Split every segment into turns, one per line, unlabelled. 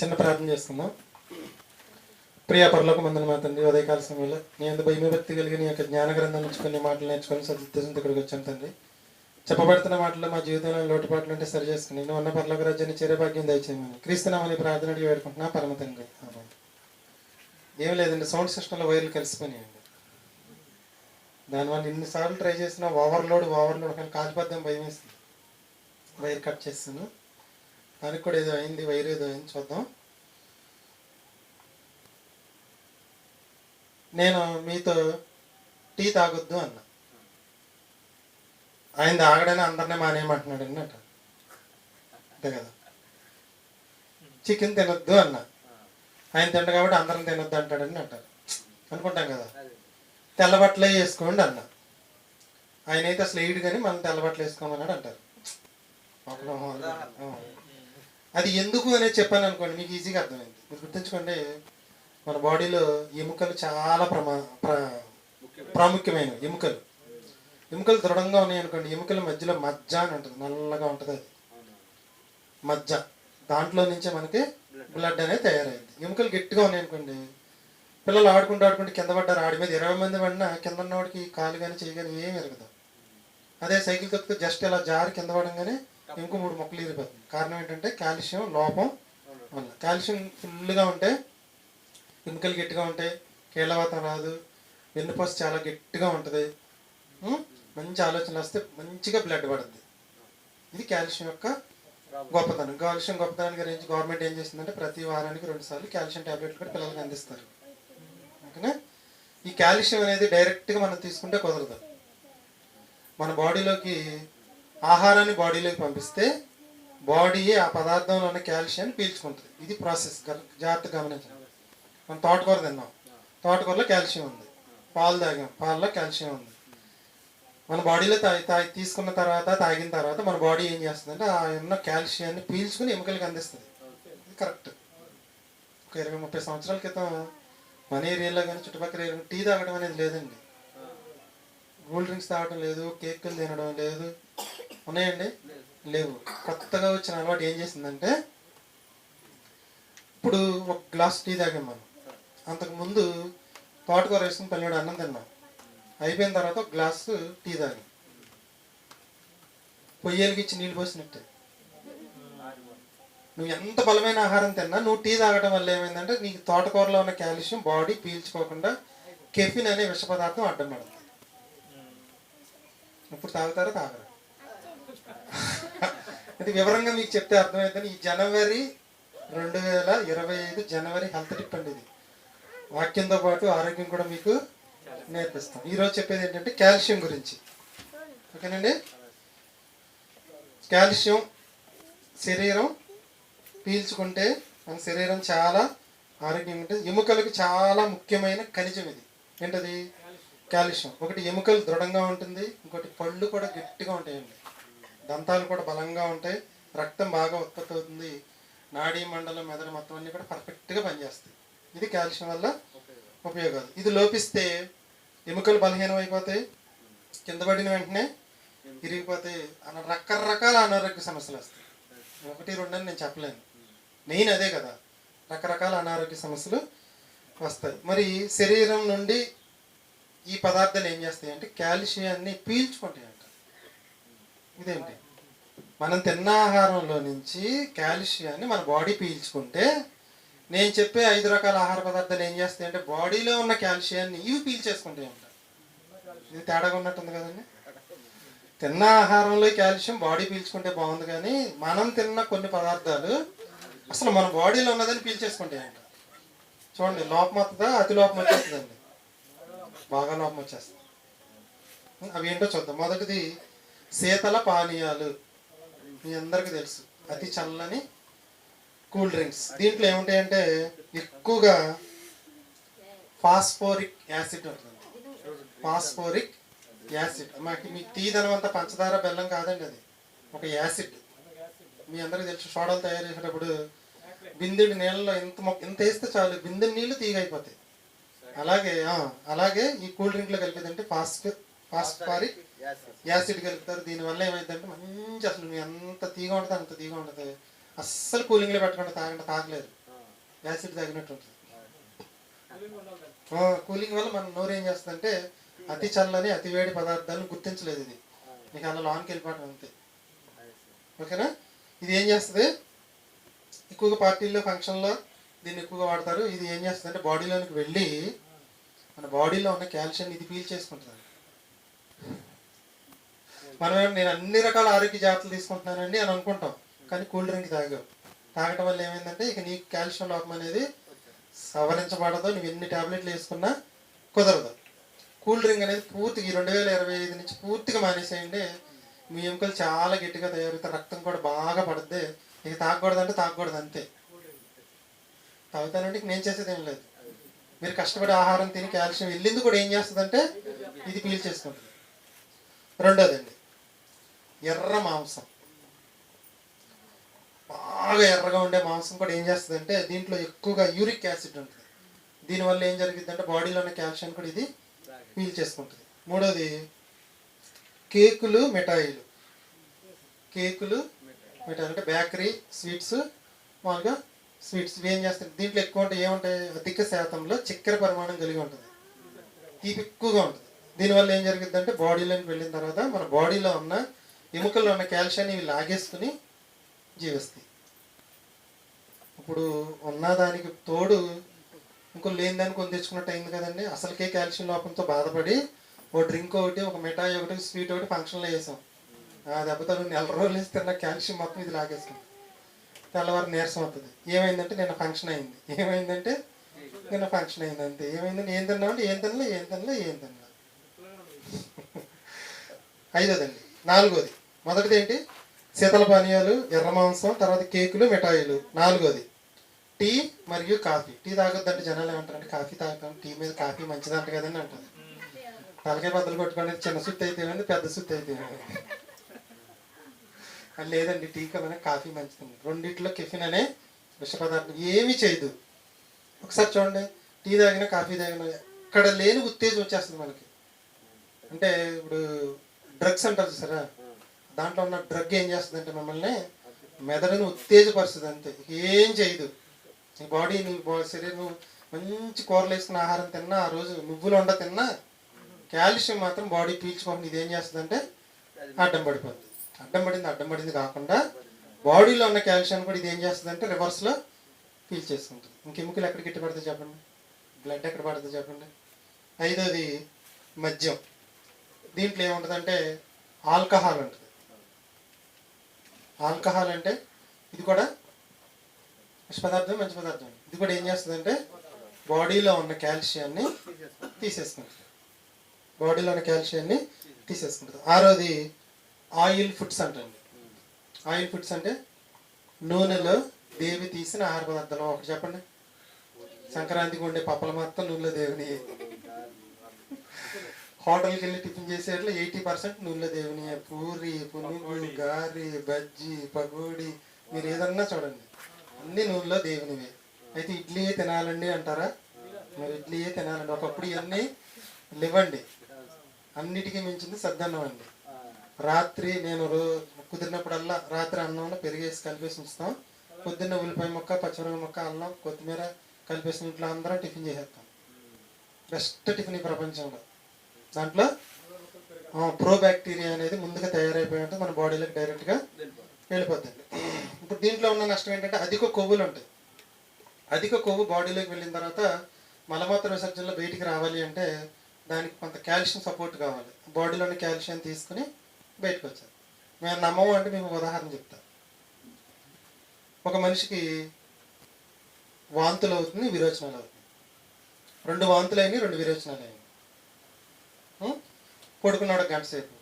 చిన్న ప్రార్థన చేసుకుందాం ప్రియా పరలోక మందుల మా తండ్రి ఉదయకాల సమయంలో నీ అంత భయమభక్తి కలిగి నీ యొక్క జ్ఞాన గ్రంథం నుంచి కొన్ని మాటలు నేర్చుకొని సదుద్దేశంతో ఇక్కడికి వచ్చాను తండ్రి. చెప్పబడుతున్న మాటలు మా జీవితంలో లోటుపాట్లు అంటే సరి చేసుకుని నువ్వు ఉన్న పరలోక రాజ్యాన్ని చేరే భాగ్యం దయచేయమని క్రీస్తునామని ప్రార్థన అడిగి వేడుకుంటున్నా. పరమ తండ్రి ఏం లేదండి సౌండ్ సిస్టంలో వైర్లు కలిసిపోయినాయండి. దానివల్ల ఇన్నిసార్లు ట్రై చేసినా ఓవర్లోడ్ ఓవర్లోడ్ కానీ కాలిపోద్దాం భయం వేస్తుంది. వైర్ కట్ చేస్తాను దానికి కూడా ఏదో అయింది వైర్ ఏదో అయింది చూద్దాం. నేను మీతో టీ తాగొద్దు అన్న. ఆయన తాగడని అందరినీ మానేయమంటున్నాడు అన్నట అంతే కదా. చికెన్ తినొద్దు అన్న. ఆయన తింట కాబట్టి అందరం తినొద్దు అంటాడని అంటారు అనుకుంటాం కదా. తెల్ల బట్టలే వేసుకోండి అన్న. ఆయన అయితే అసలు కానీ మనం తెల్ల బట్టలు వేసుకోమన్నాడు అంటారు. అది ఎందుకు అనేది చెప్పాను అనుకోండి మీకు ఈజీగా అర్థమైంది. మీరు గుర్తుంచుకోండి మన బాడీలో ఎముకలు చాలా ప్రమా ప్ర ప్రాముఖ్యమైనవి ఎముకలు. ఎముకలు దృఢంగా ఉన్నాయి అనుకోండి ఎముకల మధ్యలో మజ్జ అని ఉంటుంది నల్లగా ఉంటుంది అది. మజ్జ. దాంట్లో నుంచే మనకి బ్లడ్ అనేది తయారైంది. ఎముకలు గట్టిగా ఉన్నాయి అనుకోండి పిల్లలు ఆడుకుంటూ ఆడుకుంటూ కింద పడ్డారు ఆడి మీద ఇరవై మంది పడినా కింద ఉన్నవాడికి కాలు కానీ చేయి కానీ ఏం ఎరగదు. అదే సైకిల్ తొక్కితే జస్ట్ ఇలా జారి కింద పడంగానే ఇంకో మూడు మొక్కలు ఇరిపోతుంది కారణం ఏంటంటే కాల్షియం లోపం వల్ల. కాల్షియం ఫుల్గా ఉంటే ఎముకలు గట్టిగా ఉంటాయి కీళ్ళవాతం రాదు వెన్నుపూస చాలా గట్టిగా ఉంటుంది. మంచి ఆలోచన వస్తే మంచిగా బ్లడ్ పడుతుంది ఇది కాల్షియం యొక్క గొప్పతనం. కాల్షియం గొప్పతనం గురించి గవర్నమెంట్ ఏం చేసిందంటే ప్రతి వారానికి రెండు సార్లు కాల్షియం ట్యాబ్లెట్లు కూడా పిల్లలకి అందిస్తారు. ఓకేనా? ఈ కాల్షియం అనేది డైరెక్ట్గా మనం తీసుకుంటే కుదరదు. మన బాడీలోకి ఆహారాన్ని బాడీలోకి పంపిస్తే బాడీ ఆ పదార్థంలో ఉన్న కాల్షియాన్ని పీల్చుకుంటుంది. ఇది ప్రాసెస్. జాగ్రత్తగా గమనించండి. మనం తోటకూర తిన్నాం. తోటకూరలో కాల్షియం ఉంది. పాలు తాగాం. పాలలో కాల్షియం ఉంది. మన బాడీలో తాగి తాగి తీసుకున్న తర్వాత తాగిన తర్వాత మన బాడీ ఏం చేస్తుందంటే ఆ ఉన్న కాల్షియాన్ని పీల్చుకుని ఎముకలకి అందిస్తుంది. ఇది కరెక్ట్. ఒక ఇరవై ముప్పై సంవత్సరాల క్రితం మన ఏరియాలో కానీ చుట్టుపక్కల ఏరియా టీ తాగడం అనేది లేదండి. కూల్ డ్రింక్స్ తాగడం లేదు కేకులు తినడం లేదు ఉన్నాయండి? లేవు. కొత్తగా వచ్చిన అలవాటు ఏం చేసిందంటే ఇప్పుడు ఒక గ్లాస్ టీ తాగాం మనం. అంతకుముందు తోటకూర వేసుకుని పల్లెడు అన్నం తిన్నాం. అయిపోయిన తర్వాత ఒక గ్లాసు టీ తాగాం. పొయ్యేలకి ఇచ్చి నీళ్ళు పోసినట్టే. నువ్వు ఎంత బలమైన ఆహారం తిన్నా నువ్వు టీ తాగడం వల్ల ఏమైందంటే నీకు తోటకూరలో ఉన్న కాల్షియం బాడీ పీల్చుకోకుండా కెఫిన్ అనే విష పదార్థం అడ్డం పడుతుంది ఇప్పుడు తాగుతారా? తాగరా. ఇది వివరంగా మీకు చెప్తే అర్థమవుతుంది ఈ జనవరి రెండు వేల ఇరవై ఐదు జనవరి హెల్త్ టిప్ అండి ఇది. వాక్యంతో పాటు ఆరోగ్యం కూడా మీకు నేర్పిస్తాం. ఈరోజు చెప్పేది ఏంటంటే కాల్షియం గురించి. ఓకేనండి? కాల్షియం శరీరం పీల్చుకుంటే మన శరీరం చాలా ఆరోగ్యంగా ఉంటుంది. ఎముకలకు చాలా ముఖ్యమైన ఖనిజం ఇది. ఏంటది? కాల్షియం. ఒకటి ఎముకలు దృఢంగా ఉంటుంది. ఇంకోటి పళ్ళు కూడా గట్టిగా ఉంటాయండి. దంతాలు కూడా బలంగా ఉంటాయి. రక్తం బాగా ఉత్పత్తి అవుతుంది. నాడీ మండలం మెదడు మొత్తం అన్ని కూడా పర్ఫెక్ట్గా పనిచేస్తాయి. ఇది కాల్షియం వల్ల ఉపయోగాలు. ఇది లోపిస్తే ఎముకలు బలహీనం అయిపోతాయి. కింద పడిన వెంటనే ఇరిగిపోతాయి. అన్న రకరకాల అనారోగ్య సమస్యలు వస్తాయి. ఒకటి రెండు అని నేను చెప్పలేను. మెయిన్ అదే కదా. రకరకాల అనారోగ్య సమస్యలు వస్తాయి. మరి శరీరం నుండి ఈ పదార్థాలు ఏం చేస్తాయి అంటే కాల్షియాన్ని పీల్చుకుంటాయి ఇదేంటి? మనం తిన్న ఆహారంలో నుంచి కాల్షియాన్ని మన బాడీ పీల్చుకుంటే నేను చెప్పే ఐదు రకాల ఆహార పదార్థాలు ఏం చేస్తాయి అంటే బాడీలో ఉన్న కాల్షియాన్ని ఇవి పీల్చేసుకుంటాయి ఉంటాయి. ఇది తేడాగా ఉన్నట్టుంది కదండి. తిన్న ఆహారంలో కాల్షియం బాడీ పీల్చుకుంటే బాగుంది కానీ మనం తిన్న కొన్ని పదార్థాలు అసలు మన బాడీలో ఉన్నదని పీల్చేసుకుంటాయి అంట. చూడండి లోపం వస్తుందా? అతి లోపం వచ్చేస్తుందండి. బాగా లోపం వచ్చేస్తుంది. అవి ఏంటో చూద్దాం. మొదటిది శీతల పానీయాలు. మీ అందరికీ తెలుసు. అతి చల్లని కూల్ డ్రింక్స్. దీంట్లో ఏముంటాయంటే ఎక్కువగా ఫాస్ఫోరిక్ యాసిడ్ ఉంటుంది. Phosphoric acid. మాకు మీ టీ ధనవంత పంచదార బెల్లం కాదండి అది. ఒక యాసిడ్. మీ అందరికీ తెలుసు సోడాలు తయారు చేసేటప్పుడు బిందెడి నీళ్ళలో ఇంత మొక్క ఇంత వేస్తే చాలు బిందెడి నీళ్ళు తీగైపోతాయి అలాగే అలాగే ఈ కూల్ డ్రింక్లో కలిపేదంటే ఫాస్ట్ ఫాస్ఫారిక్ యాసిడ్. కలుపుతారు. దీనివల్ల ఏమైందంటే మంచి అసలు నువ్వు ఎంత తీగా ఉంటుంది అంత తీగా ఉంటుంది. అస్సలు కూలింగ్లో పెట్టకుండా తాగండి తాగలేరు యాసిడ్ తాగినట్టు ఉంటుంది. కూలింగ్ వల్ల మన నోరు ఏం చేస్తుందంటే అతి చల్లని అతి వేడి పదార్థాలను గుర్తించలేదు ఇది. నీకు అలా లోనికి వెళ్ళిపోవడం అంతే. ఓకేనా? ఇది ఏం చేస్తుంది? ఎక్కువగా పార్టీల్లో ఫంక్షన్లో దీన్ని ఎక్కువగా వాడతారు. ఇది ఏం చేస్తుంది అంటే బాడీలోనికి వెళ్ళి మన బాడీలో ఉన్న కాల్షియం ఇది పీల్ చేసుకుంటుంది మనం నేను అన్ని రకాల ఆరోగ్య జాగ్రత్తలు తీసుకుంటున్నానండి అని అనుకుంటాం. కానీ కూల్ డ్రింక్ తాగావు తాగటం వల్ల ఏమైందంటే ఇక నీకు కాల్షియం లోపం అనేది సవరించబడదు. నువ్వు ఎన్ని టాబ్లెట్లు వేసుకున్నా కుదరదు. కూల్ డ్రింక్ అనేది పూర్తిగా ఈ రెండు వేల ఇరవై ఐదు నుంచి పూర్తిగా మానేసేయండి. మీ ఎముకలు చాలా గట్టిగా తయారవుతాయి. రక్తం కూడా బాగా పడుద్ది. ఇక తాగకూడదు అంటే తాగకూడదు అంతే. తాగుతానంటే నేను చేసేది ఏం లేదు. మీరు కష్టపడి ఆహారం తిని కాల్షియం వెళ్ళింది కూడా ఏం చేస్తుందంటే ఇది పీల్ చేసుకుంటుంది. రెండోదండి. ఎర్ర మాంసం. బాగా ఎర్రగా ఉండే మాంసం కూడా ఏం చేస్తుందంటే దీంట్లో ఎక్కువగా యూరిక్ యాసిడ్ ఉంటుంది. దీనివల్ల ఏం జరిగిద్దంటే బాడీలో ఉన్న క్యాల్షియం కూడా ఇది పీల్ చేసుకుంటుంది. మూడోది కేకులు మిఠాయిలు. కేకులు మిఠాయిలు అంటే బేకరీ స్వీట్స్ మామూలుగా స్వీట్స్ ఇవి ఏం చేస్తాయి? దీంట్లో ఎక్కువ అంటే ఏముంటాయి? అధిక శాతంలో చక్కెర పరిమాణం కలిగి ఉంటుంది. తీపి ఎక్కువగా ఉంటుంది. దీనివల్ల ఏం జరుగుతుందంటే బాడీలోకి వెళ్ళిన తర్వాత మన బాడీలో ఉన్న ఎముకల్లో ఉన్న కాల్షియాన్ని ఇవి లాగేసుకుని జీవిస్తాయి. ఇప్పుడు ఉన్నదానికి తోడు ఇంకో లేని దాన్ని కొని తెచ్చుకున్నట్టు అయింది కదండి. అసలుకే కాల్షియం లోపంతో బాధపడి ఓ డ్రింక్ ఒకటి ఒక మిఠాయి ఒకటి స్వీట్ ఒకటి ఫంక్షన్లో వేసాం. ఆ దెబ్బతో నువ్వు నెల రోజులు వేసి తిన్న కాల్షియం మొత్తం ఇది లాగేసుకుంది తెల్లవారు నీరసం అవుతుంది ఏమైందంటే నిన్న ఫంక్షన్ అయింది. ఏమైందంటే నిన్న ఫంక్షన్ అయింది అంతే. ఏమైందంటే ఏం తిన్నామంటే ఏం తినలే ఏం తినలే ఏం తినలే. ఐదోదండి. నాలుగోది. మొదటిది ఏంటి? శీతల పానీయాలు ఎర్ర మాంసం తర్వాత కేకులు మిఠాయిలు. నాలుగోది. టీ మరియు కాఫీ. టీ తాగొద్దంటే జనాలు ఏమంటారంటే కాఫీ తాగుతాం టీ మీద కాఫీ మంచిదంట కదండి అంటారు. తలకాయ బద్దలు కొట్టుకోండి చిన్న సుత్తి అయితే పెద్ద సుత్తి అయితే అది లేదండి టీ కన్నా కాఫీ మంచిదండి. రెండిట్లో కెఫిన్ అనే విష పదార్థం ఏమీ చేయదు. ఒకసారి చూడండి టీ తాగినా కాఫీ తాగినా ఎక్కడ లేని ఉత్తేజం వచ్చేస్తుంది మనకి. అంటే ఇప్పుడు డ్రగ్స్ అంటారు సరే. దాంట్లో ఉన్న డ్రగ్ ఏం చేస్తుందంటే మిమ్మల్ని మెదడుని ఉత్తేజపరుస్తుంది అంతే. ఏం చేయదు. నీ బాడీ నువ్వు బా- శరీరం మంచి కూరలు వేసుకున్న ఆహారం తిన్నా ఆ రోజు నువ్వులు ఉండ తిన్నా కాల్షియం మాత్రం బాడీ పీల్చుకోకుండా ఇది ఏం చేస్తుంది అంటే అడ్డం పడిపోతుంది. అడ్డం పడింది అడ్డం పడింది కాకుండా బాడీలో ఉన్న కాల్షియం కూడా ఇది ఏం చేస్తుంది అంటే రివర్స్లో పీల్చేసుకుంటుంది ఇంకెముకలు ఎక్కడ గిట్టి పడితే చెప్పండి? బ్లడ్ ఎక్కడ పడుతుంది చెప్పండి? ఐదోది మద్యం. దీంట్లో ఏముంటుందంటే ఆల్కహాల్ ఉంటుంది ఆల్కహాల్ అంటే ఇది కూడా విష పదార్థం మంచి పదార్థం. ఇది కూడా ఏం చేస్తుందంటే బాడీలో ఉన్న కాల్షియాన్ని తీసేసుకుంటుంది. బాడీలో ఉన్న కాల్షియాన్ని తీసేసుకుంటుంది. ఆరోది ఆయిల్ ఫుడ్స్ అంటండి ఆయిల్ ఫుడ్స్ అంటే నూనెలో దేవి తీసిన ఆహార పదార్థాలు. ఒకటి చెప్పండి. సంక్రాంతికి ఉండే పప్పల మొత్తం నూనెలో దేవుని హోటల్కి వెళ్ళి టిఫిన్ చేసేట్లు ఎయిటీ పర్సెంట్ నూనెలో దేవుని పూరి పునుగు గారి బజ్జీ పకోడి. మీరు ఏదన్నా చూడండి. అన్ని నూనెలో దేవునివే. అయితే ఇడ్లీయే తినాలండి అంటారా? మరి ఇడ్లీయే తినాలండి. ఒకప్పుడు ఇవన్నీ లేవండి. అన్నిటికీ మించింది సద్దన్నం అండి. రాత్రి నేను రో కుదిరినప్పుడల్లా రాత్రి అన్నంలో పెరిగేసి కలిపేసి ఉంచుతాం. పొద్దున్న ఉల్లిపాయ ముక్క పచ్చిమిరపకాయ ముక్క అల్లం కొత్తిమీర కలిపేసి ఇంట్లో అందరం టిఫిన్ చేసేస్తాం. బెస్ట్ టిఫిన్ ఈ ప్రపంచంలో. దాంట్లో ప్రో బ్యాక్టీరియా అనేది ముందుగా తయారైపోయి మన బాడీలోకి డైరెక్ట్గా వెళ్ళిపోతుంది ఇప్పుడు దీంట్లో ఉన్న నష్టం ఏంటంటే అధిక కొవ్వులు ఉంటాయి. అధిక కొవ్వు బాడీలోకి వెళ్ళిన తర్వాత మలమూత్ర విసర్జనలో బయటికి రావాలి అంటే దానికి కొంత కాల్షియం సపోర్ట్ కావాలి. బాడీలోని కాల్షియం తీసుకుని బయటకు వచ్చారు. మేము నమ్మము అంటే మేము ఉదాహరణ చెప్తాం. ఒక మనిషికి వాంతులు అవుతుంది విరోచనాలు అవుతుంది రెండు వాంతులు అయినాయి రెండు విరోచనాలు అయినాయి. పడుకున్నాడు ఒక గంట సేపు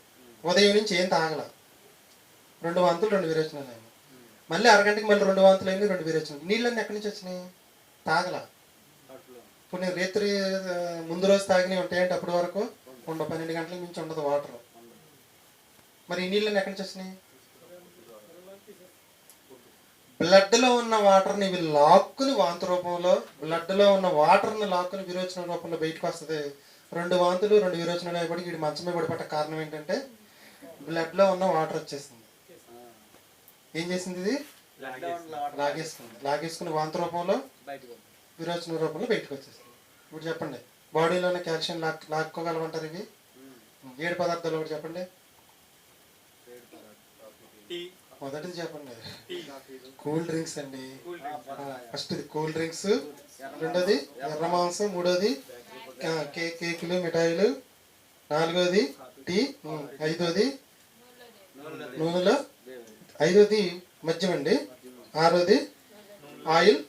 ఉదయం నుంచి ఏం తాగల. రెండు వాంతులు రెండు విరేచనాలు అయినాయి మళ్ళీ అరగంటకి మళ్ళీ రెండు వాంతులు అయినాయి రెండు విరేచనాలు. నీళ్ళన్నీ ఎక్కడి నుంచి వచ్చినాయి? తాగల. ఇప్పుడు నేను రేత్రి ముందు రోజు తాగినవి ఉంటాయంటే అప్పటి వరకు ఉండవు పన్నెండు గంటల నుంచి ఉండదు వాటర్. మరి ఈ నీళ్ళని ఎక్కడి నుంచి వచ్చినాయి? బ్లడ్లో ఉన్న వాటర్ని ఇవి లాక్కుని వాంతి రూపంలో బ్లడ్లో ఉన్న వాటర్ని లాక్కుని విరోచన రూపంలో బయటకు వస్తుంది. రెండు వాంతులు రెండు విరోచనలు అయిపడి వీడి మంచమే పడిపట్ట కారణం ఏంటంటే బ్లడ్లో ఉన్న వాటర్ వచ్చేసింది. ఏం చేసింది ఇది? లాగేసుకుంది. లాగేసుకుని వాంతి రూపంలో
బయటకు
విరోచన రూపంలో బయటకు వచ్చేస్తుంది ఇప్పుడు చెప్పండి బాడీలో ఉన్న కాల్షియం లాక్ లాక్కోగలమంటారు ఇవి? ఏడు పదార్థాలు ఒకటి చెప్పండి.
టీ.
మొదటిది చెప్పండి. కూల్ డ్రింక్స్ అండి. ఫస్ట్ ఇది కూల్ డ్రింక్స్. రెండోది ఎర్ర మాంసం. మూడోది కేక్ కేకులు మిఠాయిలు. నాలుగోది టీ ఐదోది నూనెలో. ఐదోది మద్యం అండి. ఆరోది ఆయిల్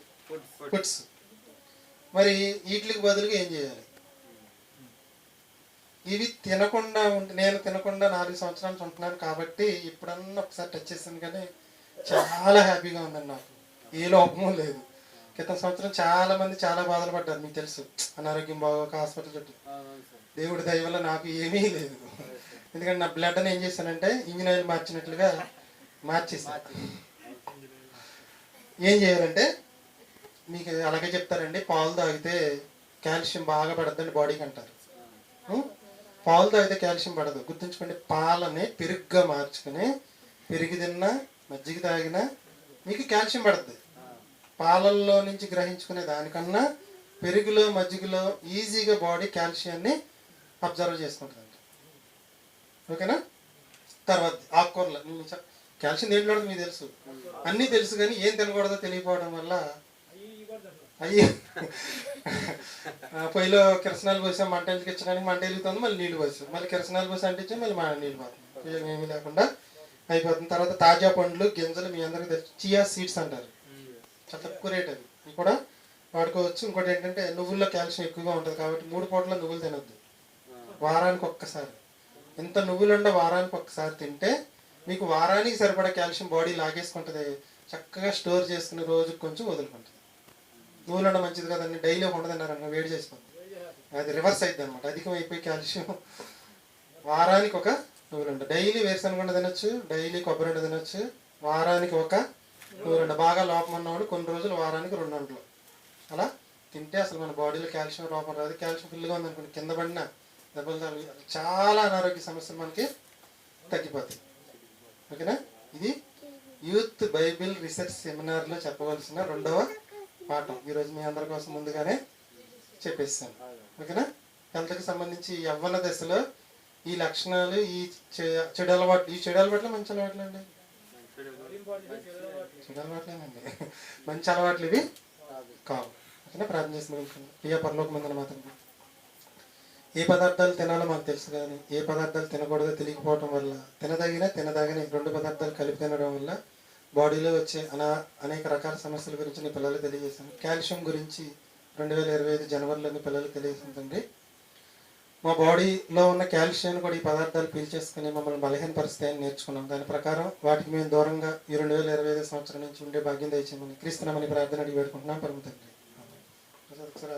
ఫుడ్స్. మరి వీటికి బదులుగా ఏం చేయాలి? ఇవి తినకుండా ఉంటే నేను తినకుండా నాలుగు సంవత్సరాలు నుంచి ఉంటున్నాను కాబట్టి ఇప్పుడన్నా ఒకసారి టచ్ చేశాను కానీ చాలా హ్యాపీగా ఉందండి నాకు. ఏ లోపము లేదు. క్రితం సంవత్సరం చాలా మంది చాలా బాధలు పడ్డారు మీకు తెలుసు. అనారోగ్యం బాగోక హాస్పిటల్ చుట్టూ. దేవుడి దయ వల్ల నాకు ఏమీ లేదు. ఎందుకంటే నా బ్లడ్ ఏం చేశానంటే ఇంజిన్ ఆయిల్ మార్చినట్లుగా మార్చేసాను ఏం చేయాలంటే మీకు అలాగే చెప్తారండి పాలు తాగితే కాల్షియం బాగా పడద్దండి బాడీకి అంటారు? పాలు తాగితే కాల్షియం పడదు. గుర్తుంచుకోండి పాలని పెరుగుగా మార్చుకుని పెరుగు తిన్నా మజ్జిగ తాగినా మీకు కాల్షియం పడుతుంది పాలల్లో నుంచి గ్రహించుకునే దానికన్నా పెరుగులో మజ్జిగలో ఈజీగా బాడీ కాల్షియాన్ని అబ్జర్వ్ చేసుకుంటుందండి ఓకేనా? తర్వాత ఆకుకూరలు. కాల్షియం దేంట్లో మీకు తెలుసు. అన్నీ తెలుసు కానీ ఏం తినకూడదో తెలియకపోవడం వల్ల అయ్యి. పొయ్యిలో కిరసనాలు పోసాం మంట వెలిగించడానికి మంట ఎలుగుతుంది మళ్ళీ నీళ్ళు పోసాం. మళ్ళీ కిరసనాలు పోసి అంటించి మళ్ళీ మా నీళ్ళు పోతాం ఏమీ లేకుండా అయిపోతుంది. తర్వాత తాజా పండ్లు గింజలు మీ అందరికీ తెలుసు. చియా సీడ్స్ అంటారు. చాలా తక్కువ రేట్ ఇవి కూడా వాడుకోవచ్చు. ఇంకోటి ఏంటంటే నువ్వుల్లో కాల్షియం ఎక్కువగా ఉంటుంది కాబట్టి మూడు పూటల నువ్వులు తినొద్దు. వారానికి ఒక్కసారి. ఇంత నువ్వులుండ వారానికి ఒక్కసారి తింటే మీకు వారానికి సరిపడా కాల్షియం బాడీ లాగేసుకుంటుంది. చక్కగా స్టోర్ చేసుకుని రోజుకి కొంచెం వదులుకుంటుంది. నువ్వులుండ మంచిది కదండి డైలీ ఉండదన్నారన్న వేడి చేసిపోతుంది అది రివర్స్ అయింది అనమాట అధికం అయిపోయి కాల్షియం. వారానికి ఒక నువ్వులుండ. డైలీ వేరుశనగ తినొచ్చు. డైలీ కొబ్బరి ఉండ తినొచ్చు. వారానికి ఒక రెండు బాగా లోపం ఉన్నవాడు కొన్ని రోజులు వారానికి రెండు వంటలు అలా తింటే అసలు మన బాడీలో కాల్షియం లోపం రాదు. కాల్షియం ఫుల్గా ఉందనుకోండి కింద పడిన దెబ్బలు తగ్గి చాలా అనారోగ్య సమస్యలు మనకి తగ్గిపోతాయి. ఓకేనా? ఇది యూత్ బైబిల్ రీసెర్చ్ సెమినార్లో చెప్పవలసిన రెండవ పాఠం. ఈరోజు మీ అందరి కోసం ముందుగానే చెప్పేస్తాను. ఓకేనా? హెల్త్కి సంబంధించి యవ్వన దశలో ఈ లక్షణాలు ఈ చె- చెడు అలవాట్లు ఈ చెడు అలవాట్లు మంచి అలవాట్లు అండి చెడు అలవాట్లేనండి మంచి అలవాట్లు ఇవి. కావు. ఓకేనా ప్రార్థన చేసి ప్రియ పరలోక మందన మాత్రం. ఏ పదార్థాలు తినాలో మాకు తెలుసు కానీ ఏ పదార్థాలు తినకూడదో తెలియకపోవడం వల్ల తినదగిన తినదగిన రెండు పదార్థాలు కలిపి తినడం వల్ల బాడీలో వచ్చే అనా అనేక రకాల సమస్యల గురించి నీ పిల్లలు తెలియజేశాను. కాల్షియం గురించి రెండు వేల ఇరవై ఐదు జనవరిలో పిల్లలు తెలియజేసిందండి మా బాడీలో ఉన్న కాల్షియం కూడా ఈ పదార్థాలు పీల్చేసుకుని మమ్మల్ని బలహీనపరుస్తాయని నేర్చుకున్నాం. దాని ప్రకారం వాటికి మేము దూరంగా ఈ రెండు వేల ఇరవై ఐదు సంవత్సరం నుంచి ఉండే భాగ్యం దయచేయమని క్రీస్తునామని ప్రార్థన అడిగి పెట్టుకుంటున్నాం పరమ తండ్రి. ఒకసారి